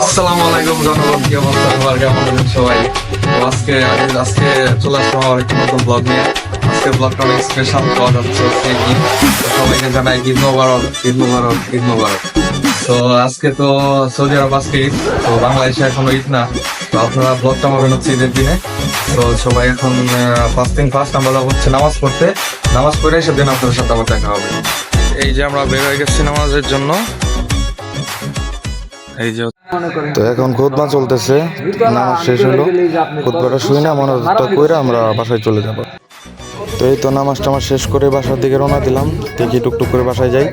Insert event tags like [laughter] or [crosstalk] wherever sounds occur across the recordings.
আসসালামু আলাইকুম আজকে আজকে চলে আসলাম সবাইকে জানাই তো আজকে তো সৌদি আরব আজকে ঈদ, তো বাংলাদেশে এখনও ঈদ না। তো আপনারা ব্লগটা পাবেন হচ্ছে ঈদের দিনে। তো সবাই এখন ফাস্টিং ফাস্ট আমরা হচ্ছে নামাজ পড়তে। নামাজ পড়ে সেদিন আপনাদের সাথে আবার দেখা হবে। এই যে আমরা বের হয়ে গেছি নামাজের জন্য। এই যে তো এখন খুদবা চলতেছে নামাজ শেষ হলো। খুদবাটা শুই না মনোরথটা কইরা আমরা বাসায় চলে যাব। তো এই তো নামাজ টামাজ শেষ করে বাসার দিকে রওনা দিলাম। দেখি টুকটুক করে বাসায় যাই।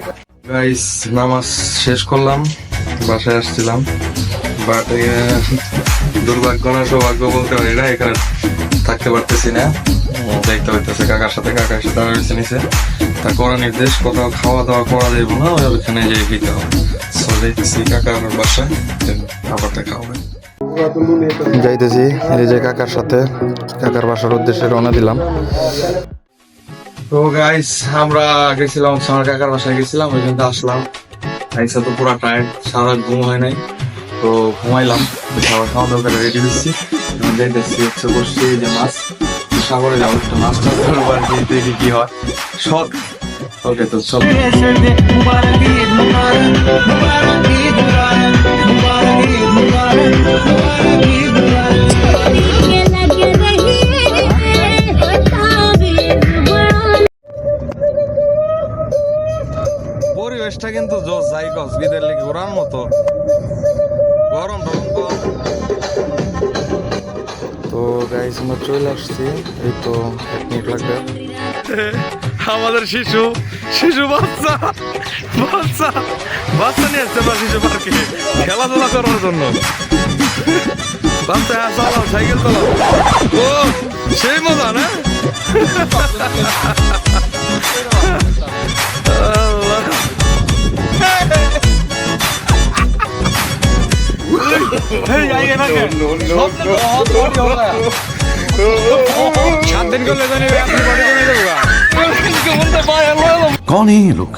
গাইস নামাজ শেষ করলাম বাসায় আসছিলাম। বাট দুর্ভাগ্য না সৌভাগ্য বলতে পারি না এখানে থাকতে পারতেছি না। দেখতে পাইতেছে কাকার সাথে কাকার সাথে আমি বেছে নিছে তা করা নির্দেশ কোথাও খাওয়া দাওয়া করা যাবে না ওখানে যেয়ে খেতে হবে। সো দেখতেছি কাকার বাসায় আবার দেখা হবে। যাইতেছি এই যে কাকার সাথে কাকার বাসার উদ্দেশ্যে রওনা দিলাম। তো গাইস আমরা গেছিলাম আমার কাকার বাসায় গেছিলাম ওইখান থেকে আসলাম। আইসা তো পুরো টায়ার্ড সারা ঘুম হয় নাই। তো ঘুমাইলাম খাবার খাওয়া দাওয়া করে রেডি হচ্ছি এখন যাইতেছি হচ্ছে বসছি যে মাছ। সাগরে যাব একটু মাছ টাছ ধরবো আর কি দেখি কি হয়। শখ ওকে তো চল পরিবেশটা কিন্তু জোস যাই গছ বিদের লেগে ঘোরার মতো। গরম তো গাইস আমরা চলে আসছি এই তো এক মিনিট লাগবে। [laughs] আমাদের শিশু শিশু বাচ্চা বাচ্চা বাচ্চা নিয়ে আসছে আমরা শিশু পার্কে খেলাধুলা করার জন্য বাচ্চা হ্যাঁ চালাও সাইকেল চালাও ও সেই মজা না সাত দিন করলে জানি আপনি গা। कौन है ये लोग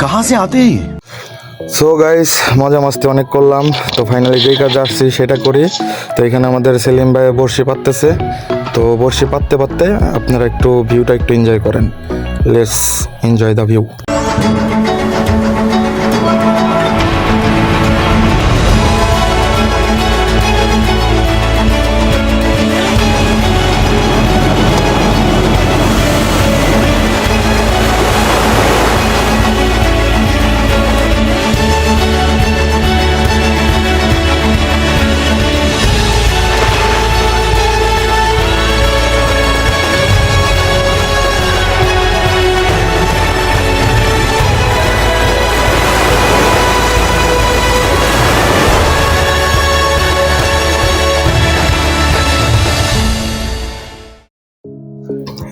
कहां से आते हैं ये সো গাইস মজা মাস্তি অনেক করলাম তো ফাইনালি যেই কাজ আসছি সেটা করি তো এখানে আমাদের সেলিম ভাই বড়শি পাততেছে তো বড়শি পাততে পাততে আপনারা একটু ভিউটা একটু এনজয় করেন লেটস এনজয় দ্য ভিউ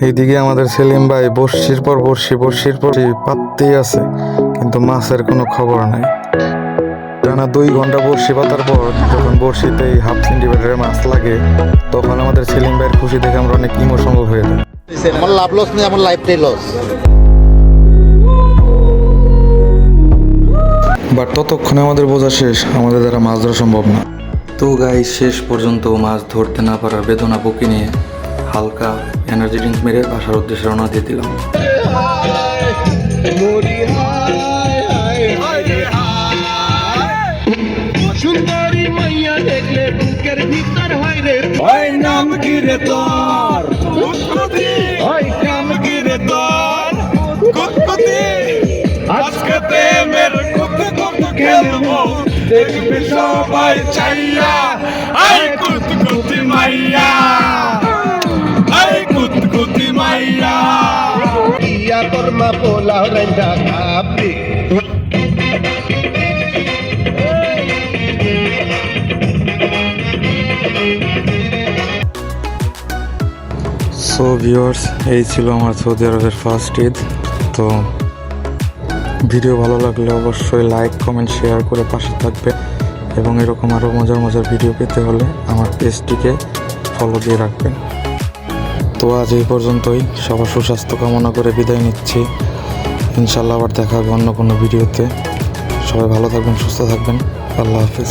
এইদিকে আমাদের সেলিম ভাই বর্ষির পর বর্ষি বর্ষির পর পাততেই আছে কিন্তু মাছের কোনো খবর নাই। টানা দুই ঘণ্টা বর্ষি পাতার পর যখন বর্ষিতে এই হাফ সেন্টিমিটারের মাছ লাগে তখন আমাদের সেলিম ভাইয়ের খুশি দেখে আমরা অনেক ইমোশনাল হয়ে যাই আমার লাভ লস নেই আমার লাইফটাই লস বাট ততক্ষণে আমাদের বোঝা শেষ আমাদের দ্বারা মাছ ধরা সম্ভব না। তো গাই শেষ পর্যন্ত মাছ ধরতে না পারার বেদনা বুকে নিয়ে হালকা এনার্জি ড্রিঙ্ক মেরে বাসার উদ্দেশ্যে রওনা দিয়ে দিলাম। সুন্দরী দেখবি সবাই চাইয়া। আই কুতকুতি মাইয়া। ইয়া তোর মা পোলা রান্ডা খাবি। সো ভিউয়ার্স এই ছিল আমার সৌদি আরবের ফার্স্ট ঈদ। তো ভিডিও ভালো লাগলে অবশ্যই লাইক কমেন্ট শেয়ার করে পাশে থাকবে। এবং এরকম আরও মজার মজার ভিডিও পেতে হলে আমার পেজটিকে ফলো দিয়ে রাখবেন। তো আজ এই পর্যন্তই। সবার সুস্বাস্থ্য কামনা করে বিদায় নিচ্ছি। ইনশাল্লাহ আবার দেখা হবে অন্য কোনো ভিডিওতে। সবাই ভালো থাকবেন, সুস্থ থাকবেন। আল্লাহ হাফিজ।